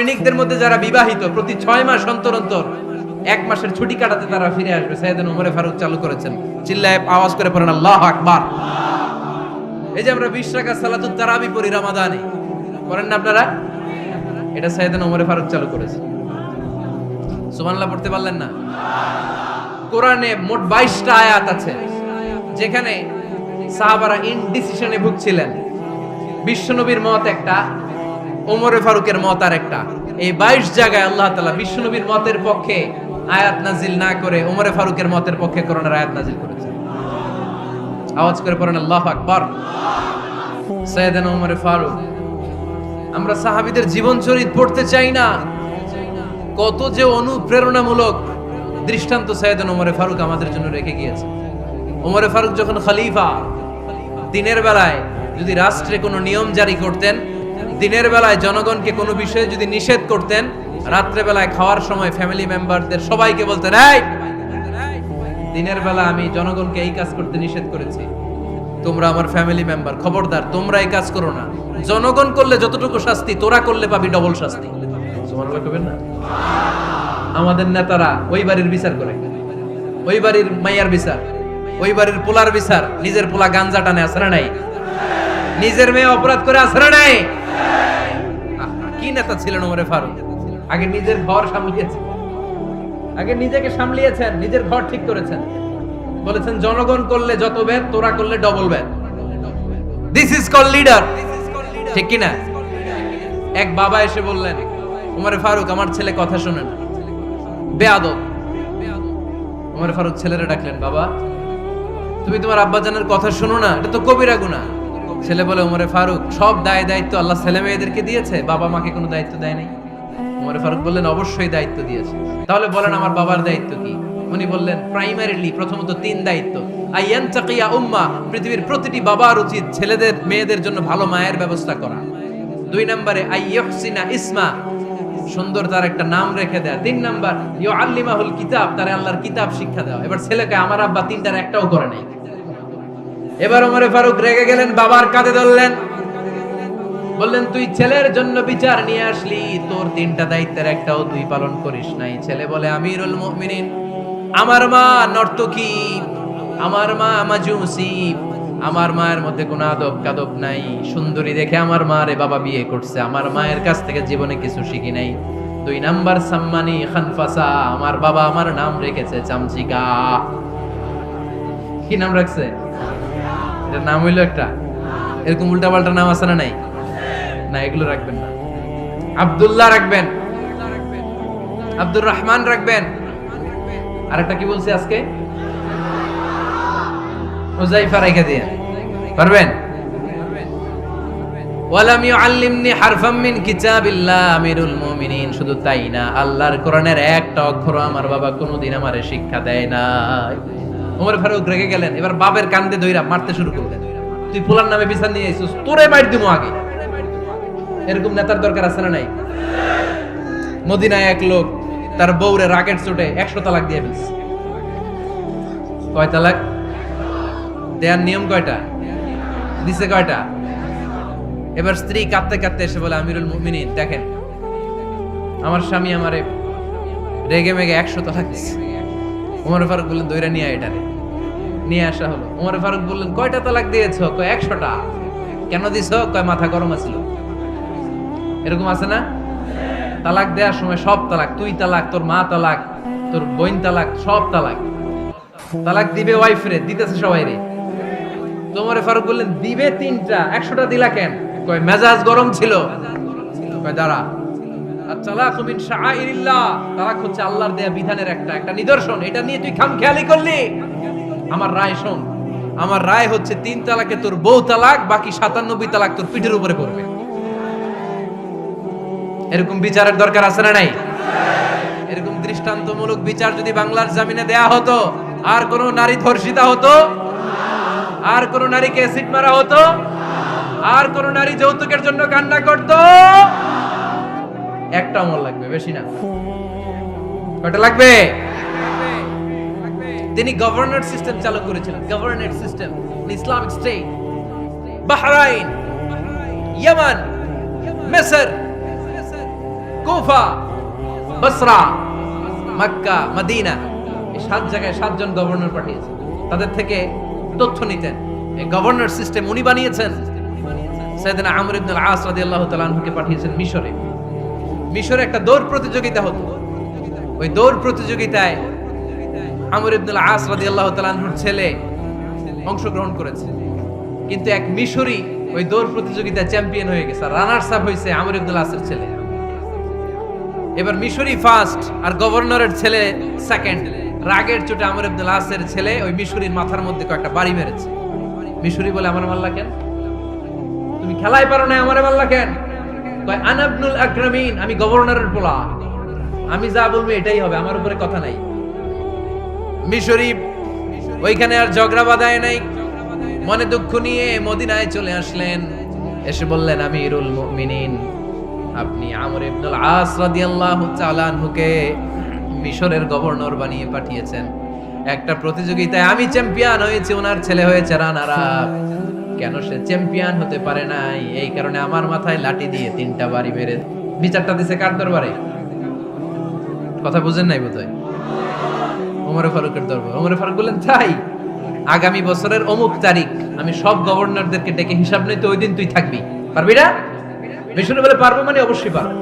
সৈনিকদের মধ্যে যারা বিবাহিত, প্রতি ছয় মাস অন্তর অন্তর এক মাসের ছুটি কাটাতে তারা ফিরে আসবে। সাইয়েদান উমরে ফারুক চালু করেছেন। চিল্লায় আওয়াজ করে পড়েন, আল্লাহ আকবার। এই যে আমরা বিশ টাকা সালাতুত তারাবি পড়ি রামাদানে। করেন না আপনারা? এটা সাইয়েদান উমরে ফারুক চালু করেছে। সুবহানাল্লাহ, পড়তে পারলেন না? কোরআনে মোট বাইশটা আয়াত আছে, যেখানে সাহাবারা ইনডিসিশনে ভুগছিলেন। বিশ্বনবীর মত একটা ওমরে ফারুকের মত আর একটা এই বাইশ জায়গায় আল্লাহ তালা বিশ্বনবীর মতের পক্ষে আয়াত নাজিল না করে ওমরে ফারুকের মতের পক্ষে করোনার আয়াত নাজিল করেছে। আওয়াজ করে পড়েন, আল্লাহ আকবর। সৈয়দান ওমরে ফারুক, আমরা সাহাবীদের জীবন চরিত পড়তে চাই না। কত যে অনুপ্রেরণামূলক দৃষ্টান্ত সৈয়দান ওমরে ফারুক আমাদের জন্য রেখে গিয়েছে। ওমরে ফারুক যখন খলিফা, দিনের বেলায় যদি রাষ্ট্রে কোনো নিয়ম জারি করতেন দিনের বেলায় জনগণকে কোনো বিষয়ে যদি নিষেধ করতেন রাত্রে বেলায় খাওয়ার সময় ফ্যামিলি মেম্বারদের সবাইকে বলতেন দিনের বেলা আমি জনগণকে এই কাজ করতে নিষেধ করেছি। তোমরা আমার ফ্যামিলি মেম্বার খবরদার, তোমরা এই কাজ করো না। জনগণ করলে যতটুকু শাস্তি, তোরা করলে পাবি ডবল শাস্তি। আমাদের নেতারা ওই বাড়ির বিচার করে। ওই বাড়ির মাইয়ার বিচার। ওই বাড়ির পোলার বিচার। নিজের পোলা গাঞ্জা টানে আসে না নাই। নিজের মেয়ে অপরাধ করে আসে না নাই। কি নেতা ছিলেন ওমরে ফারুক? আগে নিজের ঘর সামলিয়েছেন। আগে নিজেকে সামলিয়েছেন, নিজের ঘর ঠিক করেছেন। বলেছেন, জনগণ করলে যত তোরা করলে double this is call leader ঠিক এক বাবা এসে বললেন উমরে ফারুক, আমার ছেলে কথা শোনে না। বেয়াদব। উমরে ফারুক ছেলেরা ডাকলেন, বাবা, তুমি তোমার আব্বাজানের কথা শোনো না, এটা তো কবিরা গুনাহ। ছেলে বলে উমরে ফারুক, সব দায় দায়িত্ব আল্লাহ ছেলে মেয়েদেরকে দিয়েছে, বাবা মাকে কোনো দায়িত্ব দেয় নাই। উমরে ফারুক বললেন, অবশ্যই দায়িত্ব দিয়েছে। তাহলে বলেন, আমার বাবার দায়িত্ব কি? উনি বললেন প্রাইমারিলি প্রথমত তিন দায়িত্ব। আইয়ান চাকিয়া উম্মা, পৃথিবীর প্রতিটি বাবার উচিত ছেলেদের, মেয়েদের জন্য ভালো মায়ের ব্যবস্থা করা। দুই নম্বরে ইসমা, সুন্দর তার একটা নাম রেখে দেয়া। তিন নাম্বার ইউ আল্লিমাহুল কিতাব, তার আল্লাহর কিতাব শিক্ষা দেওয়া। এবার ছেলেকে আমার আব্বা তিনটার একটাও করে নাই। এবার ওমরে ফারুক রেগে গেলেন, বাবার কাঁধে ধরলেন। বললেন, তুই ছেলের জন্য বিচার নিয়ে আসলি, তোর তিনটা দায়িত্বের একটাও তুই পালন করিস নাই। ছেলে বলে, আমিরুল মুমিনিন, আমার মা নর্তকী, আমার মা মাজুসি, আমার মায়ের মধ্যে কোনো আদব কাদব নাই। সুন্দরী দেখে আমার মা রে বাবা বিয়ে করছে, আমার মায়ের কাছ থেকে জীবনে কিছু শিখি নাই। দুই নাম্বার সাম্মানি খানফাসা, আমার বাবা আমার নাম রেখেছে চামচিকা। কি নাম রাখছে? এটার নাম হইল একটা। এরকম উল্টা পাল্টা নাম আছে না নাই? না, এগুলো রাখবেন না। আব্দুল্লাহ রাখবেন। আব্দুর রহমান রাখবেন। আরেকটা কি বলছি আজকে? হুজাইফা দিয়ে। পারবেন? ওয়ালাম ইউআল্লিমনি হারফাম মিন কিতাবিল্লাহ আমিরুল মুমিনিন। শুধু তাই না, আল্লাহর কোরআনের একটা অক্ষর আমার বাবা কোনোদিন আমারে শিক্ষা দেয় না ওমর ফারুক রেগে গেলেন, এবার বাবের কান্দে ধইরা মারতে শুরু করলেন। তুই ফুলার নামে বিচার নিয়ে এসেছিস, তোরে মার দিমু আগে। এরকম নেতার দরকার আছে না নাই? মদিনায় এক লোক তার বউরে রাকেট চোটে একশো তালাক দিয়ে ফেলছে। কয় তালাক? দেয়ার নিয়ম কয়টা? দিছে কয়টা? এবার স্ত্রী কাঁদতে কাঁদতে এসে বলে, আমিরুল মুমিনিন, দেখেন, আমার স্বামী আমারে রেগে মেগে একশো তালাক দিচ্ছে উমর ফারুক বললেন, দইরা নিয়ে এটারে। নিয়ে আসা হলো। উমর ফারুক বললেন, কয়টা তালাক দিয়েছ? কয়, একশোটা? কেন দিছো? কয়, মাথা গরম আছিল? এরকম আছে না? তালাক দেওয়ার সময় সব তালাক, তুই তালাক, তোর মা তালাক, তোর বোন তালাক, সব তালাক। তালাক দিবে ওয়াইফ রে, দিতেছে সবাই রে। তোমারে ফারুক বললেন, দিবে তিনটা, একশোটা দিলা কেন? কয়, মেজাজ গরম ছিল। কয়, দাঁড়া তালাক মিন তালাক হচ্ছে আল্লাহর দেয়া বিধানের একটা একটা নিদর্শন। এটা নিয়ে তুই খাম খেয়ালি করলি। আমার রায় শোন। আমার রায় হচ্ছে তিন তালাকে তোর বউ তালাক, বাকি সাতানব্বই তালাক তোর পিঠের উপরে পড়বে। এরকম বিচারের দরকার আছে না নাই? এরকম দৃষ্টান্তমূলক বিচার যদি বাংলার জামিনে দেয়া হতো, আর কোন নারী ধর্ষিতা হতো, আর কোন নারীকে অ্যাসিড মারা হতো, আর কোন নারী যৌতুকের জন্য কান্না করত একটা অমর লাগবে, বেশি না। কয়টা লাগবে? তিনি গভর্নর সিস্টেম চালু করেছিলেন। Governor system Islamic state Bahrain ইয়ামান মেসর কুফা বসরা মক্কা মদিনা এই সাত জায়গায় সাতজন গভর্নর পাঠিয়েছেন। তাদের থেকে তথ্য নিতেন। এই গভর্নর সিস্টেম উনি বানিয়েছেন। সাইয়েদনা আমর ইবনুল আস রাদিয়াল্লাহু তাআলা আনহুকে পাঠিয়েছেন মিশরে। মিশরে একটা দৌড় প্রতিযোগিতা হতো। ওই দৌড় প্রতিযোগিতায় আমর ইবনুল আস রাদিয়াল্লাহু তাআলা আনহুর ছেলে অংশগ্রহণ করেছে। কিন্তু এক মিশরি ওই দৌড় প্রতিযোগিতায় চ্যাম্পিয়ন হয়ে গেছে। রানার্স আপ হয়েছে আমর ইবনুল আসের ছেলে। এবার মিশরি ফার্স্ট আর গভর্নরের ছেলে সেকেন্ড রাগের চোটে আমর ইবনুল আসের ছেলে ওই মিশরির মাথার মধ্যে কয়েকটা বাড়ি মেরেছে। মিশরি বলে, আমার মাল্লা কেন? তুমি খেলাই পারো না আমার মাল্লা কেন? আনাবনুল আকরামিন, আমি গভর্নরের পোলা। আমি যা বলব এটাই হবে, আমার উপরে কথা নাই। মিশরি ওইখানে আর ঝগড়া বাঁধায় নাই। মনে দুঃখ নিয়ে মদিনায় চলে আসলেন। এসে বললেন, আমিরুল মুমিনিন, আপনি আমর ইবনুল আস রাদিয়াল্লাহু তাআলা আনহুকে মিশরের গভর্নর বানিয়ে পাঠিয়েছেন। একটা প্রতিযোগিতায় আমি চ্যাম্পিয়ন হয়েছি, ওনার ছেলে হয়েছে রানার কেন সে চ্যাম্পিয়ন হতে পারে নাই? এই কারণে আমার মাথায় লাঠি দিয়ে তিনটা বাড়ি মেরে, বিচারটা দিছে কার দরবারে? কথা বুঝেন নাই বোধহয়? ওমরে ফারুকের দরবার। ওমরে ফারুক বললেন তাই আগামী বছরের অমুক তারিখ আমি সব গভর্নরদেরকে ডেকে হিসাব নিতে ওই দিন তুই থাকবি। পারবি না? মিশনে বলে, পারব মানে অবশ্যই পারব।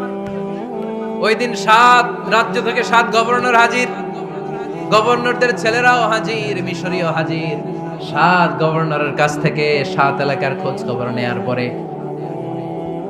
ওই দিন সাত রাজ্য থেকে সাত গভর্নর হাজির। গভর্নরদের ছেলেরাও হাজির, মিশরীয় হাজির। সাত গভর্নরের কাছ থেকে সাত এলাকার খোঁজ খবর নেয়ার পরে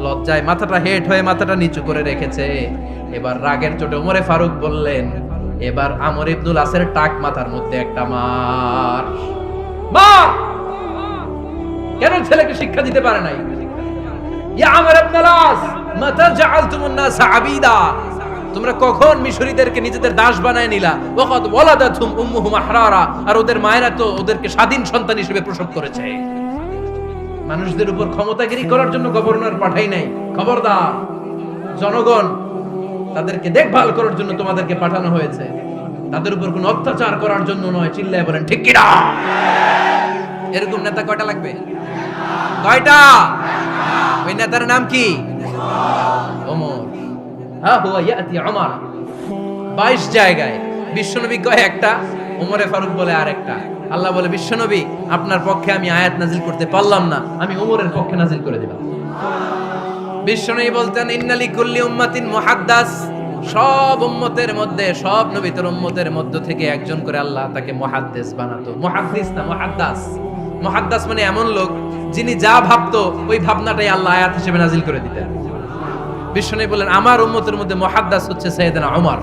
লজ্জায় মাথাটা হেট হয়ে মাথাটা নিচু করে রেখেছে। এবার রাগের চোটে ওমরে ফারুক বললেন, এবার আমর ইবনুল আসের টাক মাথার মধ্যে একটা মার। মা! কেন ছেলেকে শিক্ষা দিতে পারে নাই? তোমরা কখন মিশরীদেরকে নিজেদের দাস বানায় নিলা? ওয়ালাদাতুম উম্মুহুম আহরারা। আর ওদের মায়েরা তো ওদেরকে স্বাধীন সন্তান হিসেবে প্রসব করেছে। মানুষদের উপর ক্ষমতাগিরি করার জন্য গভর্নর পাঠাই নাই। খবরদার, জনগণ, তাদেরকে দেখভাল করার জন্য তোমাদেরকে পাঠানো হয়েছে। তাদের উপর কোনো অত্যাচার করার জন্য নয়, চিল্লায় বলেন, ঠিক কিনা? এরকম নেতা কয়টা লাগবে? কয়টা? ওই নেতার নাম কি? ওমর। 22 জায়গায়। বিশ্বনবী কয় একটা, ওমরে ফারুক বলে আর একটা আল্লাহ বলে, বিশ্বনবী, আপনার পক্ষে আমি আয়াত নাজিল করতে পারলাম না। আমি ওমরের পক্ষে নাজিল করে দিলাম। বিশ্বনবী বলতেন, ইন্নালি কুল্লি উম্মাতিন মুহাদ্দাস। সব উম্মতের মধ্যে, সব নবীতর উম্মতের মধ্য থেকে একজন করে আল্লাহ তাকে মুহাদ্দিস বানাতো। মুহাদ্দিস না, মুহাদ্দাস। মুহাদ্দাস মানে এমন লোক যিনি যা ভাবতো, ওই ভাবনাটাই আল্লাহ আয়াত হিসেবে নাজিল করে দিতেন। বিশ্বনবী বলেন আমার উম্মতের মধ্যে মুহাদ্দাস হচ্ছে সাইয়েদনা ওমর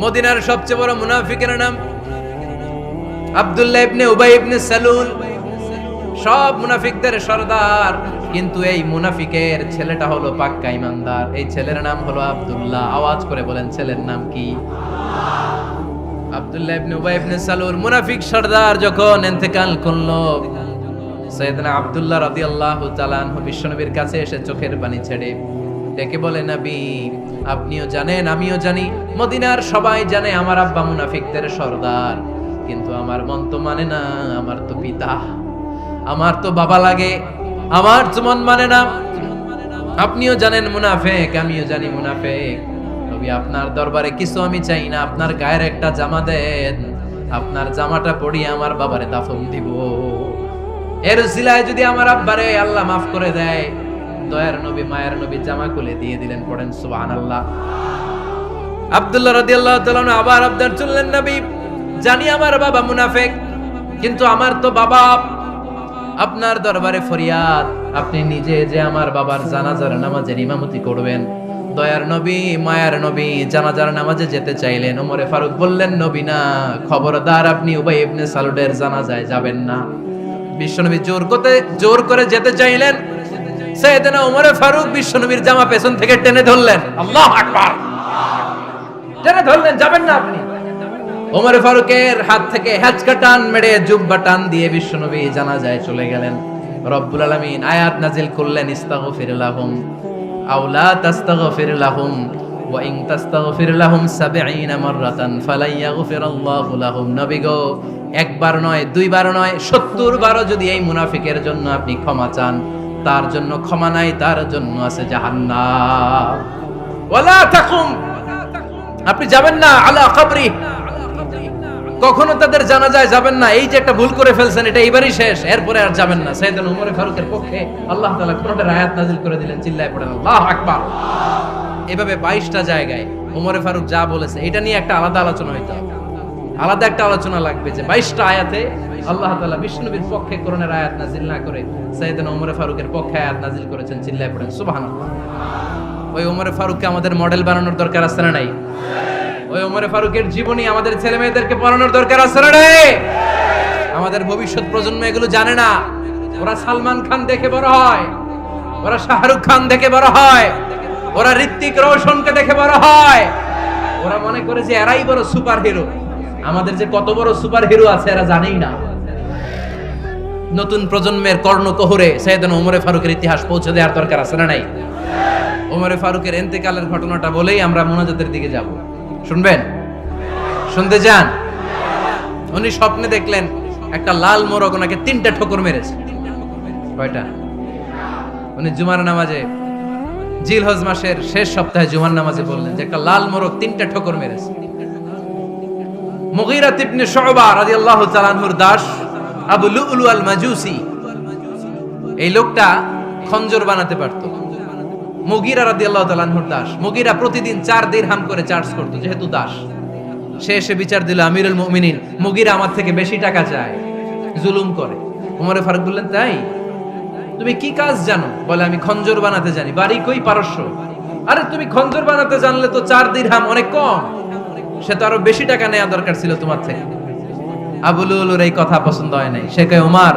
মদিনার সবচেয়ে বড় মুনাফিকের নাম আব্দুল্লাহ ইবনে উবাই ইবনে সালুল, সব মুনাফিকদের সর্দার। কিন্তু এই মুনাফিকের ছেলেটা হলো পাক্কা ইমানদার। এই ছেলের নাম হলো আব্দুল্লাহ। আওয়াজ করে বলেন, ছেলের নাম কি? আব্দুল্লাহ ইবনে উবাই ইবনে সালুল, মুনাফিক সর্দার যখন ইন্তেকাল করল, সৈয়দনা আবদুল্লাহ রাদিয়াল্লাহু তাআলা আনহু বিশ্বনবীর কাছে এসে চোখের পানি ছেড়ে ডেকে বলে, নবী, আপনিও জানেন, আমিও জানি। মদিনার সবাই জানে আমার আব্বা মুনাফিকদের সর্দার। কিন্তু আমার মন তো মানে না, আমার তো পিতা। আমার তো বাবা লাগে, আমার তো মন মানে না। আপনিও জানেন মুনাফেক, আমিও জানি মুনাফেক। নবী আপনার দরবারে কিছু আমি চাই না, আপনার গায়ের একটা জামা দেন। আপনার জামাটা পরিয়ে আমার বাবারে দাফন দিব। এর সিলায় যদি আমার আব্বারে আল্লাহ মাফ করে দেয়, দয়ার নবী, মায়ের নবী জামা খুলে দিয়ে দিলেন, পড়েন সুবহানাল্লাহ। আব্দুল্লাহ রাদিয়াল্লাহু তাআলা আবার আবদার চললেন নবী। জানি আমার বাবা মুনাফিক, কিন্তু আমার তো বাবা আপনার দরবারে ফরিয়াদ। আপনি নিজে যে আমার বাবার জানাজার নামাজের ইমামতি করবেন, দয়ার নবী, মায়ার নবী, জানাজার নামাজে যেতে চাইলেন। ওমরে ফারুক বললেন, নবী না, খবরদার আপনি উবাই ইবনে সালুদের জানাজায় যাবেন না। বিশ্বনবী জোর করতে, জোর করে যেতে চাইলেন। সাইয়েদনা ওমরে ফারুক বিশ্বনবীর জামা পেছন থেকে টেনে ধরলেন। আল্লাহু আকবার। টেনে ধরলেন, যাবেন না আপনি। ওমর ফারুকের হাত থেকে হ্যাচকা টান মেরে জুব্বা টান দিয়ে বিশ্বনবী জানাজায় চলে গেলেন। রব্বুল আলামিন আয়াত নাজিল করলেন, ইস্তাগফির লাহুম। আও লা তাস্তাগফির লাহুম, ওয়া ইন তাস্তাগফির লাহুম 70 মাররাতান ফালাই ইয়াগফিরাল্লাহু লাহুম। নবী গো, একবার নয়, দুইবার নয় 70 বারও যদি এই মুনাফিকের জন্য আপনি ক্ষমা চান, তার জন্য ক্ষমা নাই, তার জন্য আছে জাহান্নাম। ওয়ালা আপনি যাবেন না, আলা কবরি। কখনো তাদের জানা যায় যাবেন না। এই যে একটা ভুল করে ফেলছেন, এটা এইবারই শেষ। এরপরে আর যাবেন না। সাইয়েদ উমর ফারুকের পক্ষে আল্লাহ তাআলা কোরআনের আয়াত নাযিল করে দিলেন, চিল্লায় পড়েন, আল্লাহু আকবার। এভাবে 22টা জায়গায় উমরে ফারুক যা বলেছে, এটা নিয়ে একটা আলাদা আলোচনা হইতে হবে। আলাদা একটা আলোচনা লাগবে যে 22টা আয়াতে আল্লাহ তালা বিষ্ণুবীর পক্ষে কোরআনের আয়াত নাযিল না করে সাইয়েদনা উমরে ফারুকের পক্ষে আয়াত নাযিল করেছেন, চিল্লায় পড়েন। সুবহানাল্লাহ। ওই উমরে ফারুককে আমাদের মডেল বানানোর দরকার আছে না নাই? ওই ওমরে ফারুকের জীবনী আমাদের ছেলে মেয়েদেরকে পড়ানোর দরকার আছে না রে? আমাদের ভবিষ্যৎ প্রজন্ম এগুলো জানে না। ওরা সালমান খান দেখে বড় হয়। ওরা শাহরুখ খান দেখে বড় হয়। ওরা ঋত্বিক রোশনকে দেখে বড় হয়। ওরা মনে করে যে এরাই বড় সুপার হিরো আমাদের যে কত বড় সুপার হিরো আছে, এরা জানেই না। নতুন প্রজন্মের কর্ণ কর্ণকোহরে সৈয়দনা ওমরে ফারুকের ইতিহাস পৌঁছে দেওয়ার দরকার আছে না নাই? ওমরে ফারুকের এন্তেকালের ঘটনাটা বলেই আমরা মোনাজাতের দিকে যাব। শুনবেন? শুনতে যান। উনি স্বপ্নে দেখলেন একটা লাল মোরগ ওনাকে তিনটা ঠোকর মেরেছে। কয়টা? উনি জুমার নামাজে জিল হজ মাসের শেষ সপ্তাহে জুমার নামাজে বললেন যে একটা লাল মোরগ তিনটা ঠোকর মেরেছে। মুগীরা ইবনে শুবা রাদিয়াল্লাহু তাআলা আনহুর দাস, আবু লুলু আল মাজুসি এই লোকটা খঞ্জর বানাতে পারতো। মুগিরা রাদিয়াল্লাহু তাআলা আনহুর দাস। মুগিরা প্রতিদিন চার দিরহাম করে চার্জ করত, যেহেতু দাস। সে এসে বিচার দিল, আমিরুল মুমিনিন, মুগিরা আমার থেকে বেশি টাকা চায়। জুলুম করে। উমরে ফারুক বললেন, তাই? তুমি কি কাজ জানো? বলে, আমি খঞ্জর বানাতে জানি। বাড়ি কই, পারস্য? আরে, তুমি খঞ্জর বানাতে জানলে তো চার দিন হাম অনেক কম। সে তো আরও বেশি টাকা নেওয়া দরকার ছিল তোমার থেকে। আবুলুলুর এই কথা পছন্দ হয় নাই। সে কে উমার,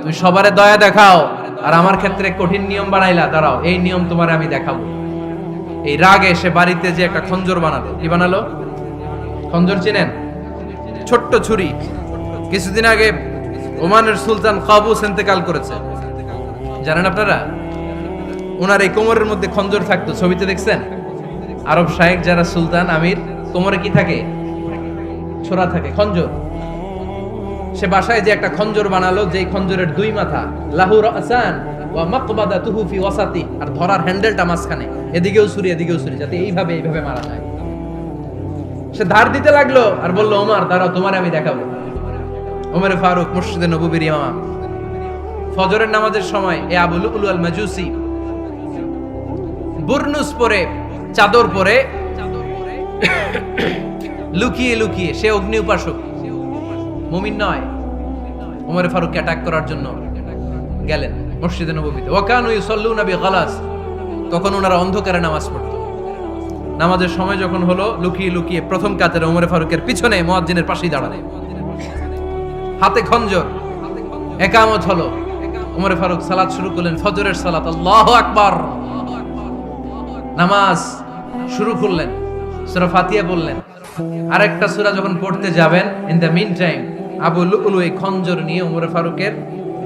তুমি সবারে দয়া দেখাও। আর আমার ক্ষেত্রে কঠিন নিয়ম বানাইলা, দাঁড়াও, এই নিয়ম তোমার আমি দেখাবো। এই রাগে সে বাড়িতে যে একটা খঞ্জর বানালো, কি বানালো? খঞ্জর চিনেন? ছোট্ট ছুরি। কিছুদিন আগে ওমানের সুলতান কাবুস ইন্তেকাল করেছে। জানেন আপনারা? ওনার এই কোমরের মধ্যে খঞ্জর থাকতো, ছবিতে দেখছেন? আরব শাহেক যারা সুলতান, আমির, কোমরে কি থাকে? ছোড়া থাকে, খঞ্জর। সে বাসায় যে একটা খঞ্জর বানালো যে খঞ্জরের দুই মাথা লাহুর আসান ওয়া মাকবাদা তুহুফি ওয়াসাতি, আর ধরার হ্যান্ডেলটা মাঝখানে, এদিকেও ছুরি এদিকেও ছুরি, যাতে এইভাবে এইভাবে মারা যায়। সে ধার দিতে লাগল আর বলল, ওমর, দাঁড়াও, তোমার আমি দেখাবো। ওমর ফারুক মুর্শিদে নবুবির ইমাম। ফজরের নামাজের সময় এ আবুল উলু আল মাজুসি বুরনুস পরে, চাদর পরে, লুকিয়ে লুকিয়ে, সে অগ্নি উপাসক, মুমিন নয় ওমর ফারুককে অ্যাটাক করার জন্য গেলেন মসজিদে নবীতে ওয়াকানু ইউসাল্লুনা বিগালাস। তখন ওনারা অন্ধকারে নামাজ পড়তো। নামাজের সময় যখন হলো, লুকিয়ে লুকিয়ে প্রথম কাতারে ওমর ফারুকের পিছনে মুয়াজ্জিনের পাশেই দাঁড়ালেন হাতে খঞ্জর। একামত হলো। ওমর ফারুক সালাত শুরু করলেন, ফজরের সালাত, আল্লাহু আকবার। নামাজ শুরু করলেন। সূরা ফাতিহা বললেন। আরেকটা সূরা যখন পড়তে যাবেন in the mean time Abu Lulu এই খঞ্জর নিয়ে ওমর ফারুকের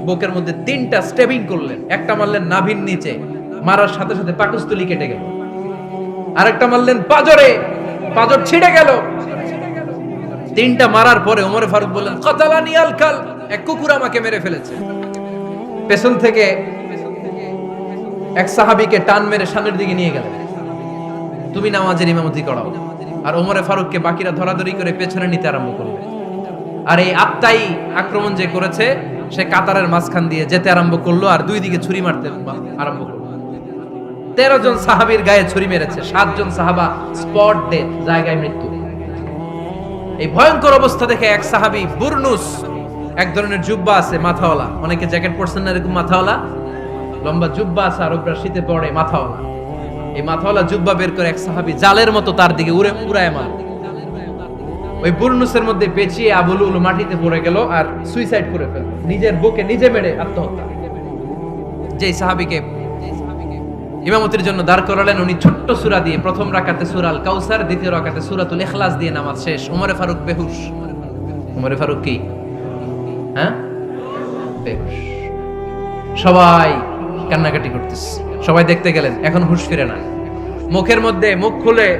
বুকের মধ্যে তিনটা স্টেবিং করলেন। একটা মারলেন নাভির নিচে, মারার সাথে সাথে পাকস্থলী কেটে গেল। আরেকটা মারলেন পাজরে, পাজর ছিঁড়ে গেল। তিনটা মারার পরে ওমর ফারুক বললেন, কতালানি আলকাল এক কুকুর আমাকে মেরে ফেলেছে। পেছন থেকে এক সাহাবীকে টান মেরে সামনের দিকে নিয়ে গেলেন। তুমি নামাজের ইমামতি করাও। আর ওমরে ফারুককে বাকিরা ধরাধরি করে পেছনে নিতে আরম্ভ করবে আর এই আত্মাই আক্রমণ যে করেছে, সে কাতারের মাঝখান দিয়ে যেতে আরম্ভ করল আর দুই দিকে ছুরি মারতে আরম্ভ করল। তেরো জন সাহাবীর গায়ে ছুরি মেরেছে সাতজন সাহাবা স্পট ডেথ, জায়গায় মৃত্যু। এই ভয়ঙ্কর অবস্থা দেখে এক সাহাবি বুরনুস, এক ধরনের জুব্বা আছে, মাথাওয়ালা। অনেকে জ্যাকেট পরছেন না এরকম মাথাওয়ালা। লম্বা জুব্বা আছে আর আরবরা শীতে পড়ে মাথাওয়ালা। এই মাথাওয়ালা জুব্বা বের করে এক সাহাবি জালের মতো তার দিকে উড়ে উড়ায় মার। ওই বুরনুসের মধ্যে পেঁচিয়ে আবুল উলু মাটিতে পড়ে গেল আর সুইসাইড করে ফেল। নিজের বুকে নিজে মেরে আত্মহত্যা। যেই সাহাবীকে ইমামতির জন্য দাঁড় করালেন, উনি ছোট্ট সূরা দিয়ে প্রথম রাকাতে সূরাল কাউসার, দ্বিতীয় রাকাতে সূরাতুল ইখলাস দিয়ে নামাজ শেষ। ওমরে ফারুক বেহুশ। ওমরে ফারুক কি? হ্যাঁ? বেহুশ। সবাই কান্নাকাটি করতেছে। সবাই দেখতে গেলেন, এখন হুশ ফিরে না। মুখের মধ্যে মুখ খুলে